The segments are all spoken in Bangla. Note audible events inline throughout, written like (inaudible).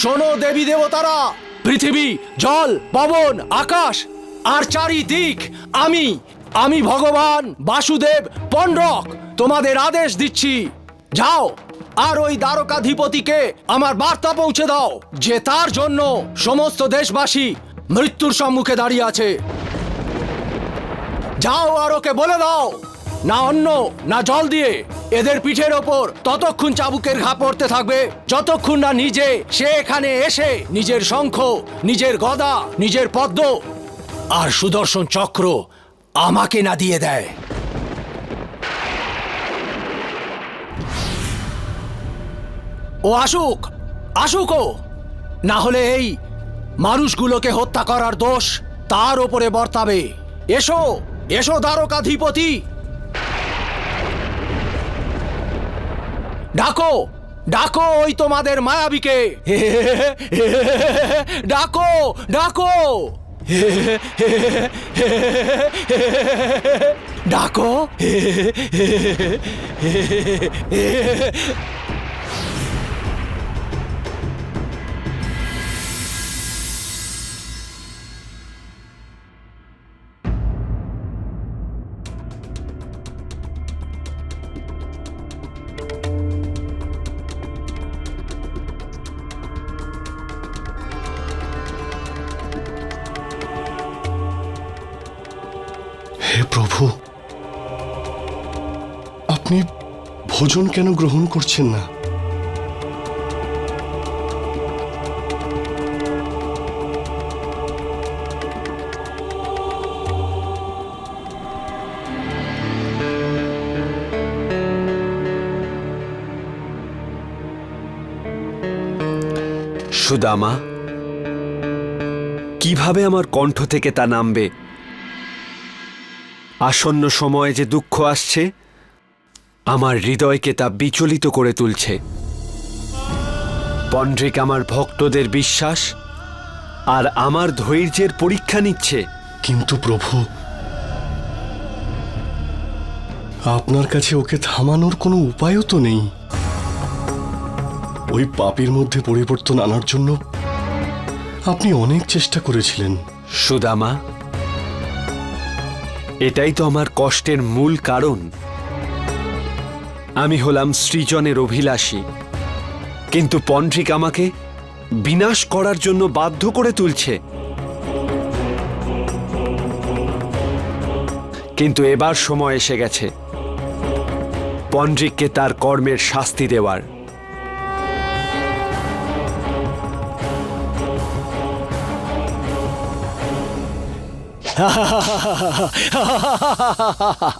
শোনো দেবী দেবতারা, পৃথিবী, জল, পবন, আকাশ, আর চারিদিক আমি আমি ভগবান বাসুদেব পণ্ডক, তোমাদের আদেশ দিচ্ছি। যাও, আর ওই দ্বারকাধিপতিকে আমার বার্তা পৌঁছে দাও, যে তার জন্য সমস্ত দেশবাসী মৃত্যুর সম্মুখে দাঁড়িয়ে আছে। যাও আর ওকে বলে দাও না অন্য না জল দিয়ে এদের পিঠের ওপর ততক্ষণ চাবুকের ঘা পড়তে থাকবে। যতক্ষণ না নিজে, সে এখানে এসে নিজের শঙ্খ, নিজের গদা, নিজের পদ্ম আর সুদর্শন চক্র আমাকে না দিয়ে দেয়। ও আসুক আসুক ও। না হলে এই মানুষগুলোকে হত্যা করার দোষ তার ওপরে বর্তাবে। এসো এসো দ্বারকাধিপতি। ডাকো ডাকো ওই তোমাদের মায়াবীকে। ডাকো ডাকো। ডাকো। ভোজন কেন গ্রহণ করছেন না? সুদামা, কীভাবে আমার কণ্ঠ থেকে তা নামবে? আসন্ন সময়ে যে দুঃখ আসছে আমার হৃদয়কে তা বিচলিত করে তুলছে। পন্ড্রিক আমার ভক্তদের বিশ্বাস আর আমার ধৈর্যের পরীক্ষা নিচ্ছে। কিন্তু প্রভু আপনার কাছে ওকে থামানোর কোনো উপায়ও তো নেই। ওই পাপের মধ্যে পরিবর্তন আনার জন্য আপনি অনেক চেষ্টা করেছিলেন। সুদামা এটাই তো আমার কষ্টের মূল কারণ। আমি হলাম সৃজনের অভিলাষী। কিন্তু পন্ড্রিক আমাকে বিনাশ করার জন্য বাধ্য করে তুলছে। কিন্তু এবার সময় এসে গেছে। পন্ড্রিককে তার কর্মের শাস্তি দেওয়ার। (laughs)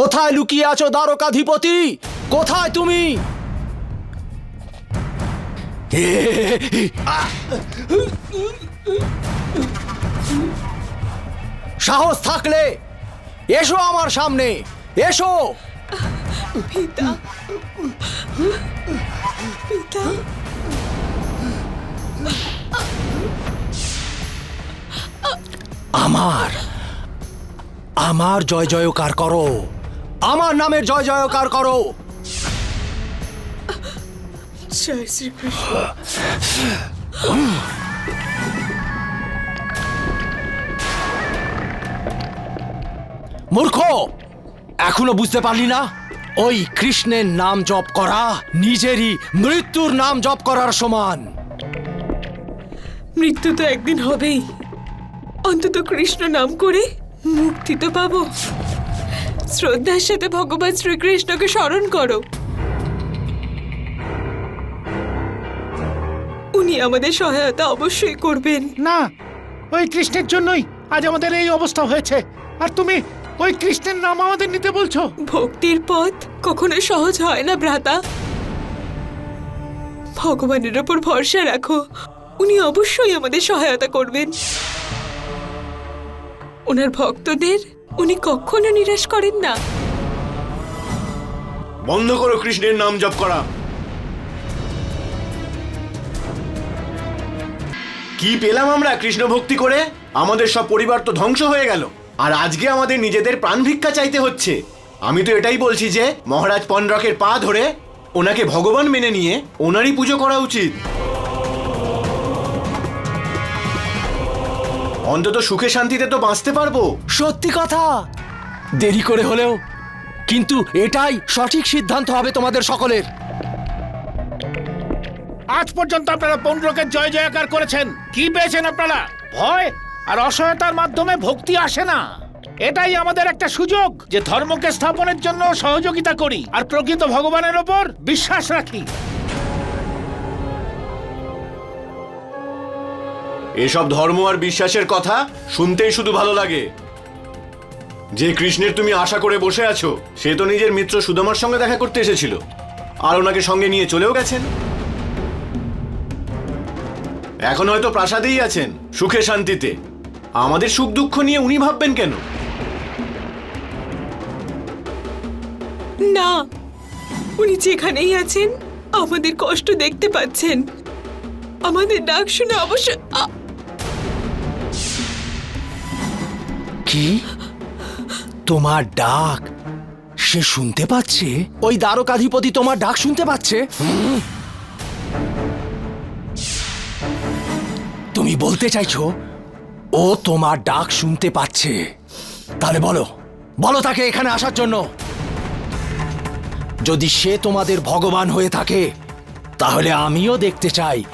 কোথায় লুকিয়ে আছো দ্বারকাধিপতি? কোথায় তুমি? সাহস থাকলে এসো আমার সামনে এসো। পিতা পিতা। আমার আমার জয় জয়কার করো। আমার নামে জয় জয়কার করো। জয় শ্রীকৃষ্ণ। মূর্খ এখনও বুঝতে পারলি না? ওই কৃষ্ণের নাম জপ করা নিজেরই মৃত্যুর নাম জপ করার সমান। মৃত্যু তো একদিন হবেই। অন্তত কৃষ্ণ নাম করে মুক্তি তো পাবো। শ্রদ্ধার সাথে ভগবান শ্রীকৃষ্ণকে স্মরণ করো। উনি আমাদের সহায়তা অবশ্যই করবেন। না ওই কৃষ্ণের জন্যই আজ আমাদের এই অবস্থা হয়েছে। আর তুমি ওই কৃষ্ণের নাম আমাদের নিতে বলছো? ভক্তির পথ কখনো সহজ হয় না ভ্রাতা। ভগবানের ওপর ভরসা রাখো। উনি অবশ্যই আমাদের সহায়তা করবেন। ওনার ভক্তদের উনি কখনো নিরাশ করেন না। বন্ধ করো কৃষ্ণের নাম জপ করা। কি পেলাম আমরা কৃষ্ণ ভক্তি করে? আমাদের সব পরিবার তো ধ্বংস হয়ে গেল। আর আজকে আমাদের নিজেদের প্রাণ ভিক্ষা চাইতে হচ্ছে। আমি তো এটাই বলছি যে, মহারাজ পন্ডরকের পা ধরে ওনাকে ভগবান মেনে নিয়ে ওনারই পুজো করা উচিত। অন্তত সুখে শান্তিতে তো বাঁচতে পারব। সত্যি কথা। দেরি করে হলেও কিন্তু এটাই সঠিক সিদ্ধান্ত হবে তোমাদের সকলের। আজ পর্যন্ত আপনারা পৌণ্ড্রকের জয় জয়কার করেছেন। কি পেয়েছেন আপনারা? ভয় আর অসহায়তার মাধ্যমে ভক্তি আসে না। এটাই আমাদের একটা সুযোগ যে ধর্মকে স্থাপনের জন্য সহযোগিতা করি আর প্রকৃত ভগবানের ওপর বিশ্বাস রাখি। এসব ধর্ম আর বিশ্বাসের কথা শুনতেই শুধু ভালো লাগে। যে কৃষ্ণের তুমি আশা করে বসে আছো, সে তো নিজের মিত্র সুদামার সঙ্গে দেখা করতে এসেছিল। আর ওনাকে সঙ্গে নিয়ে চলেও গেছেন। এখন হয়তো প্রাসাদেই আছেন, সুখে শান্তিতে। আমাদের সুখ দুঃখ নিয়ে উনি ভাববেন কেন? না, উনি যেখানেই আছেন, আমাদের কষ্ট দেখতে পাচ্ছেন। আমাদের ডাক শুনে অবশ্য কি? তোমার ডাক সে শুনতে পাচ্ছে? ওই দ্বারকাধিপতি তোমার ডাক শুনতে পাচ্ছে। তুমি বলতে চাইছো ও তোমার ডাক শুনতে পাচ্ছে। তাহলে বলো বলো তাকে এখানে আসার জন্য। যদি সে তোমাদের ভগবান হয়ে থাকে তাহলে আমিও দেখতে চাই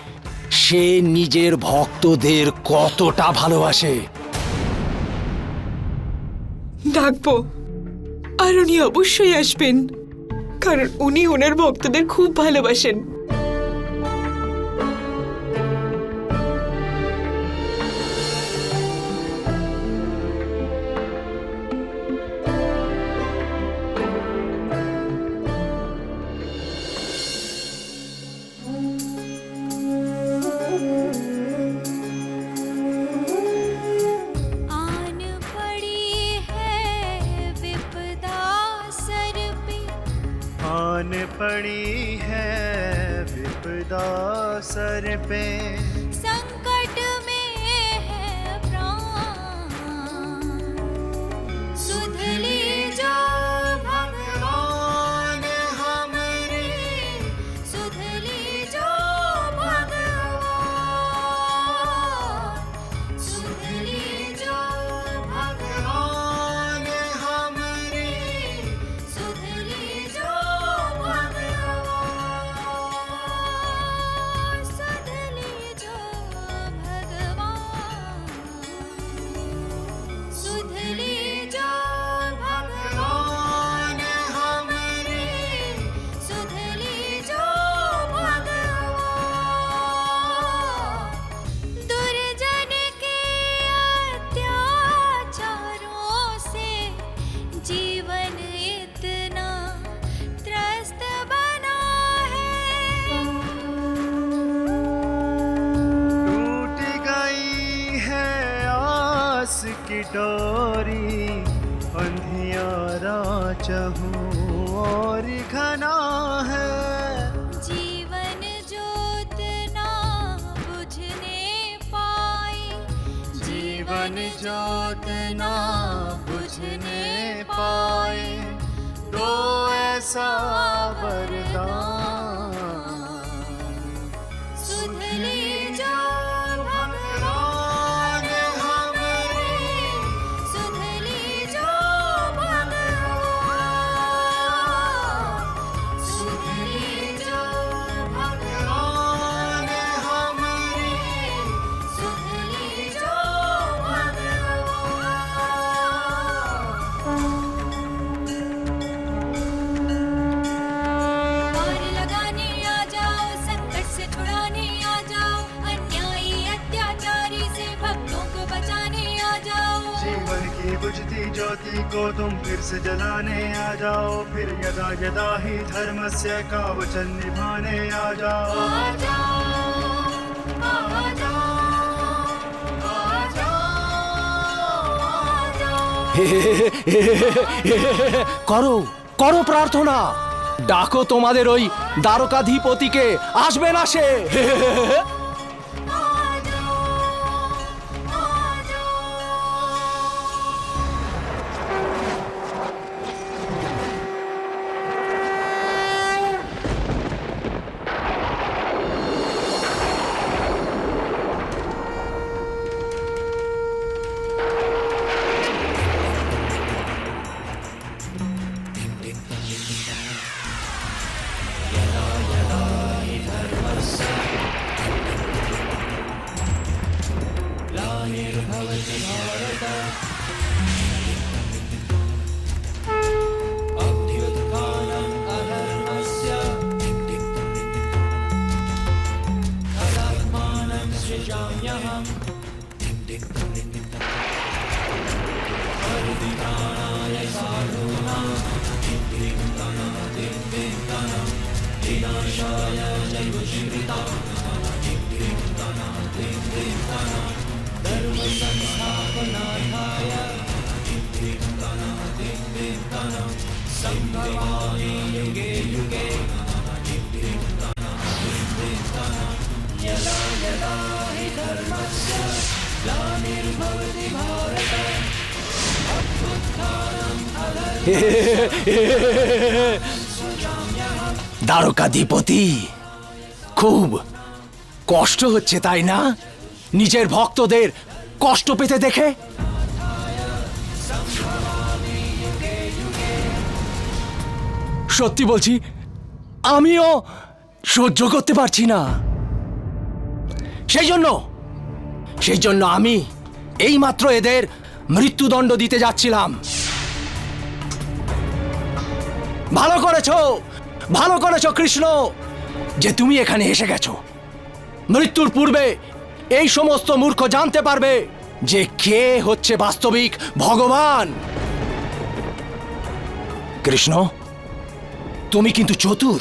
সে নিজের ভক্তদের কতটা ভালোবাসে। ডাকবো। আর উনি অবশ্যই আসবেন। কারণ উনি ওনার ভক্তদের খুব ভালোবাসেন। आन पड़ी है विपदा सर पे। चहूं और घना है। जीवन ज्योत ना बुझने पाई जीवन ज्योत ना बुझने पाए। तो ऐसा वरदान तुम फिर से जलाने आ जाओ फिर यदा यदा ही धर्म से का वचन निभाने आ जाओ आ जाओ आ जाओ आ जाओ आ जाओ করো করো প্রার্থনা ডাকো তোমাদের ওই দ্বারকাধিপতিকে আসবে না সে (laughs) দ্বারকাধিপতি খুব কষ্ট হচ্ছে, তাই না? নিজের ভক্তদের কষ্ট পেতে দেখে? সত্যি বলছি, আমিও সহ্য করতে পারছি না। সেই জন্য সেই জন্য আমি এইমাত্র এদের মৃত্যুদণ্ড দিতে যাচ্ছিলাম। ভালো করেছ, ভালো করেছ কৃষ্ণ, যে তুমি এখানে এসে গেছো। মৃত্যুর পূর্বে এই সমস্ত মূর্খ জানতে পারবে যে কে হচ্ছে বাস্তবিক ভগবান। কৃষ্ণ, তুমি কিন্তু চতুর।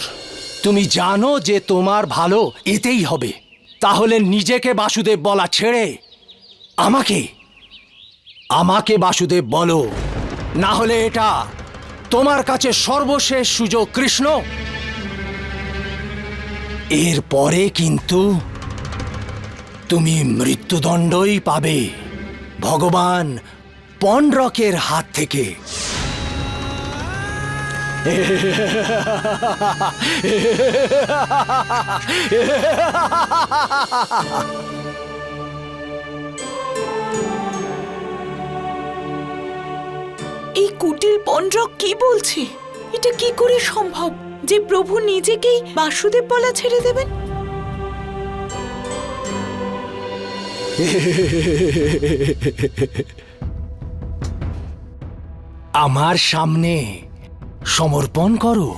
তুমি জানো যে তোমার ভালো এতেই হবে। তাহলে নিজেকে বাসুদেব বলা ছেড়ে আমাকে? আমাকে বাসুদেব বলো। না হলে এটা তোমার কাছে সর্বশেষ সুযোগ, কৃষ্ণ। এরপরে কিন্তু তুমি মৃত্যুদণ্ডই পাবে ভগবান পন্ডরকের হাত থেকে। (laughs) এই কুটিল পণ্ডরক কি বলছে? এটা কি করে সম্ভব যে প্রভু নিজেকেই বাসুদেব বলা ছেড়ে দেবেন? আমার সামনে সমর্পণ করো।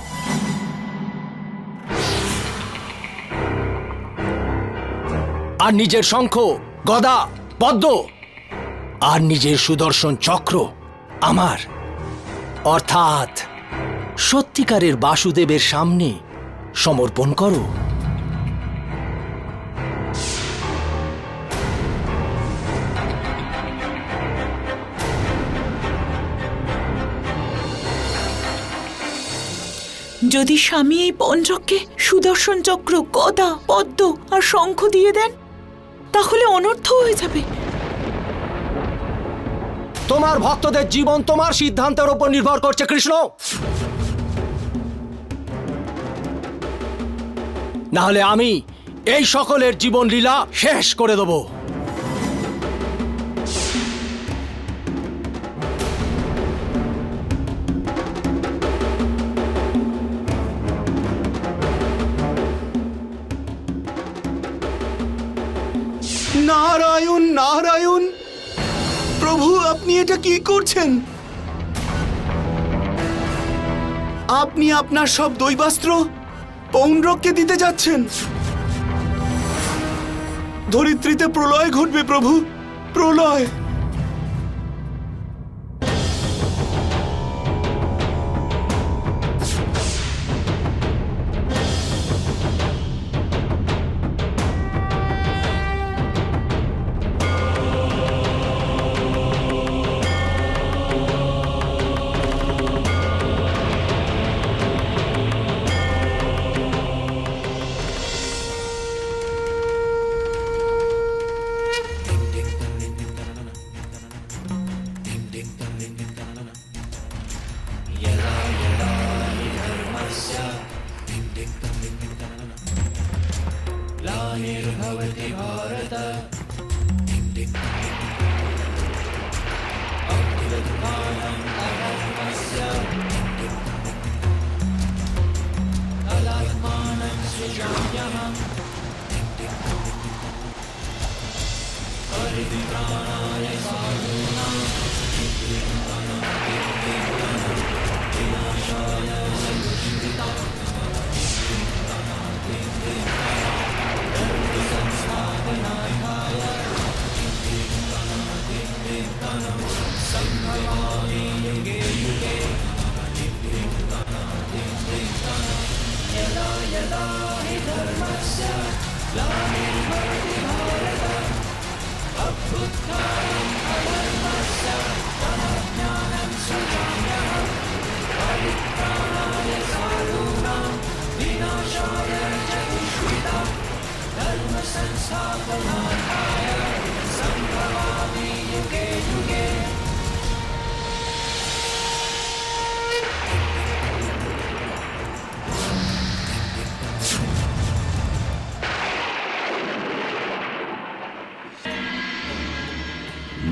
আর নিজের শঙ্খ, গদা, পদ্ম, আর নিজের সুদর্শন চক্র আমার। অর্থাৎ, সত্যিকারের বাসুদেবের সামনে সমর্পণ করো। যদি স্বামী এই পঞ্চককে সুদর্শন চক্র গদা, পদ্ম আর শঙ্খ দিয়ে দেন, তাহলে অনর্থ হয়ে যাবে। তোমার ভক্তদের জীবন তোমার সিদ্ধান্তের উপর নির্ভর করছে, কৃষ্ণ। নাহলে আমি এই সকলের জীবন লীলা শেষ করে দেব। আপনি এটা কি করছেন? আপনি আপনার সব দৈবাস্ত্র পৌনরককে দিতে যাচ্ছেন। ধরিত্রীতে প্রলয় ঘটবে প্রভু, প্রলয়। लाहिर भवति भारत अव्युत्थानम् अधर्मस्य अलात्मानं सृजाम्यहम् परित्राणाय साधूनां विनाशाय सञ्जीविताम् Sankarani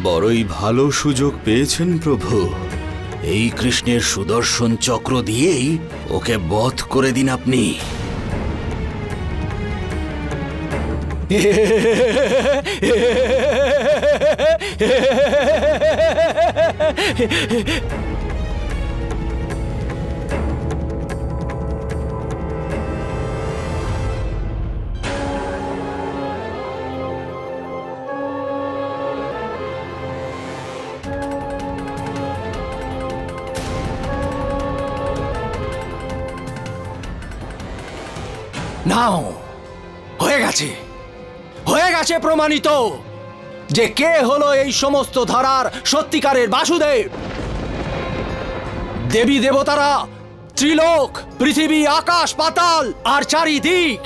বড়ই ভালো সুযোগ পেয়েছেন প্রভু। এই কৃষ্ণের সুদর্শন চক্র দিয়েই ওকে বধ করে দিন আপনি। (laughs) নাও। হয়ে গেছে। হয়ে গেছে প্রমাণিত যে কে হলো এই সমস্ত ধারার সত্যিকারের বাসুদেব। দেবী দেবতারা, ত্রিলোক, পৃথিবী, আকাশ, পাতাল আর চারিদিক।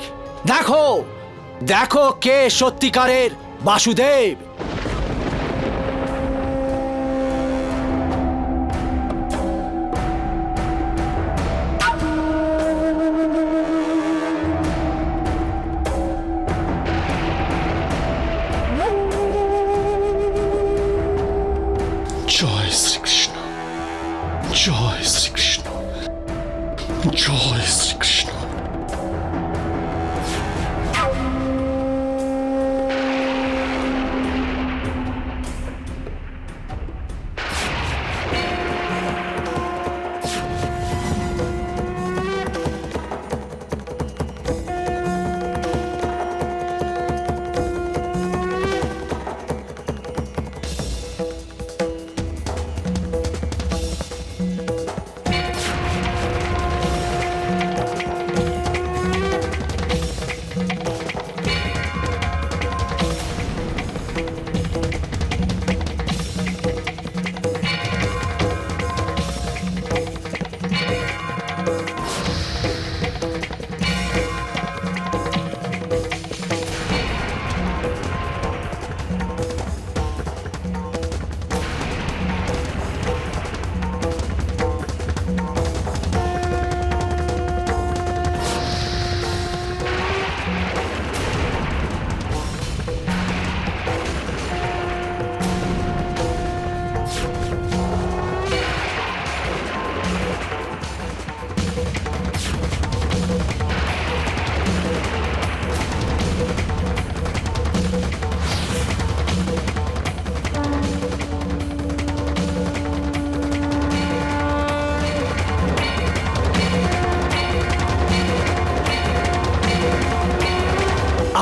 দেখো দেখো কে সত্যিকারের বাসুদেব। জয় শ্রীকৃষ্ণ জয় শ্রীকৃষ্ণ জয় শ্রীকৃষ্ণ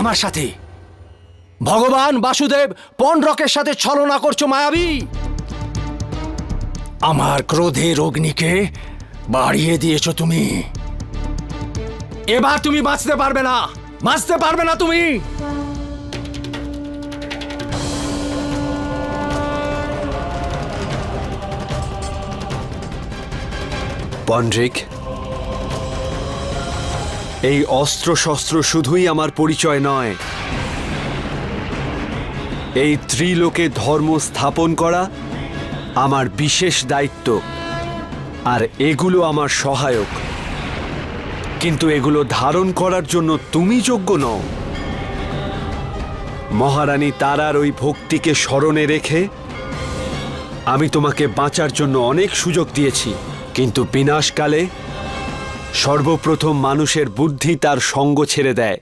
আমার সাথে। ভগবান বাসুদেব পনরকের সাথে ছলনা করছ মায়াবী। আমার ক্রোধের অগ্নিকে বাড়িয়ে দিয়েছ তুমি। এবার তুমি বাঁচতে পারবে না। বাঁচতে পারবে না তুমি। পন্ড্রিক এই অস্ত্র শস্ত্র শুধুই আমার পরিচয় নয়। এই ত্রিলোকে ধর্ম স্থাপন করা আমার বিশেষ দায়িত্ব। আর এগুলো আমার সহায়ক। কিন্তু এগুলো ধারণ করার জন্য তুমি যোগ্য নও। মহারানী তারার ওই ভক্তিকে স্মরণে রেখে আমি তোমাকে বাঁচার জন্য অনেক সুযোগ দিয়েছি। কিন্তু বিনাশকালে সর্বপ্রথম মানুষের বুদ্ধি তার সঙ্গ ছেড়ে দেয়।